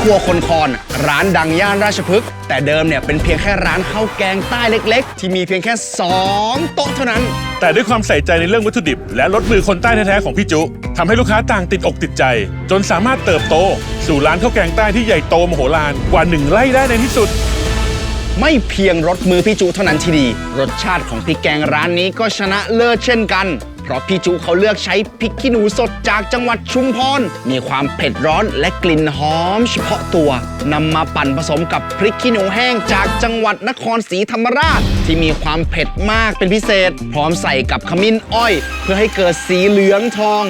ครัวคนคอน ร้านดังย่านราชพฤกษ์แต่เดิมเนี่ยเป็นเพียงแค่ร้านข้าวแกงใต้เล็ก ๆ ที่มีเพียงแค่ 2 โต๊ะเท่านั้น แต่ด้วยความใส่ใจในเรื่องวัตถุดิบ และรสมือคนใต้แท้ๆของพี่จุทำให้ลูกค้าต่างติดอกติดใจ จนสามารถเติบโต สู่ร้านข้าวแกงใต้ที่ใหญ่โตมโหฬารกว่าหนึ่งไร่ได้ในที่สุด ไม่เพียงรสมือพี่จุเท่านั้นที่ดี รสชาติของพริกแกงร้านนี้ก็ชนะเลิศเช่นกัน เพราะพี่จูเขาเลือกใช้พริกขี้หนูสดจากจังหวัดชุมพร มีความเผ็ดร้อนและกลิ่นหอมเฉพาะตัวนำมาปั่นผสมกับพริกขี้หนูแห้งจากจังหวัดนครศรีธรรมราช ที่มีความเผ็ดมากเป็นพิเศษ พร้อมใส่กับขมิ้นอ้อย เพื่อให้เกิดสีเหลืองทอง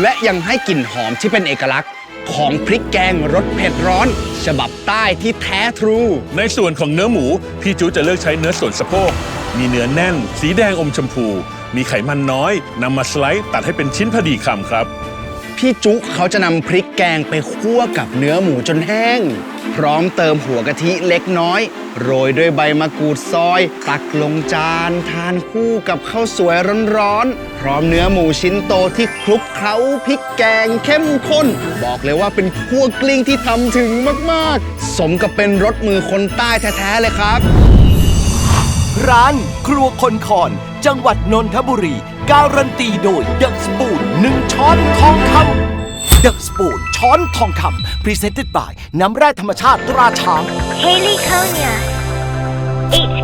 และยังให้กลิ่นหอมที่เป็นเอกลักษณ์ ของพริกแกงรสเผ็ดร้อน ฉบับใต้ที่แท้ทรู ในส่วนของเนื้อหมู พี่จูจะเลือกใช้เนื้อส่วนสะโพก มีเนื้อแน่น สีแดงอมชมพู มีไขมันน้อยนำมาสไลด์ตัดให้เป็นชิ้นพอดีคำครับ พี่จุเขาจะนำพริกแกงไปคั่วกับเนื้อหมูจนแห้ง พร้อมเติมหัวกะทิเล็กน้อย โรยด้วยใบมะกรูดซอย ตักลงจานทานคู่กับข้าวสวยร้อนๆพร้อมเนื้อหมูชิ้นโตที่คลุกเคล้าพริกแกงเข้มข้น บอกเลยว่าเป็นคั่วกลิ้งที่ทำถึงมากๆ สมกับเป็นรสมือคนใต้แท้ๆเลยครับ ร้านครัวคนคอนจังหวัดนนทบุรี การันตีโดยเดอะสปูนหนึ่ง ช้อนทองคำ The Spoon ช้อนทองคำ Presented by น้ำแร่ธรรมชาติตราช้าง Haley Konya 8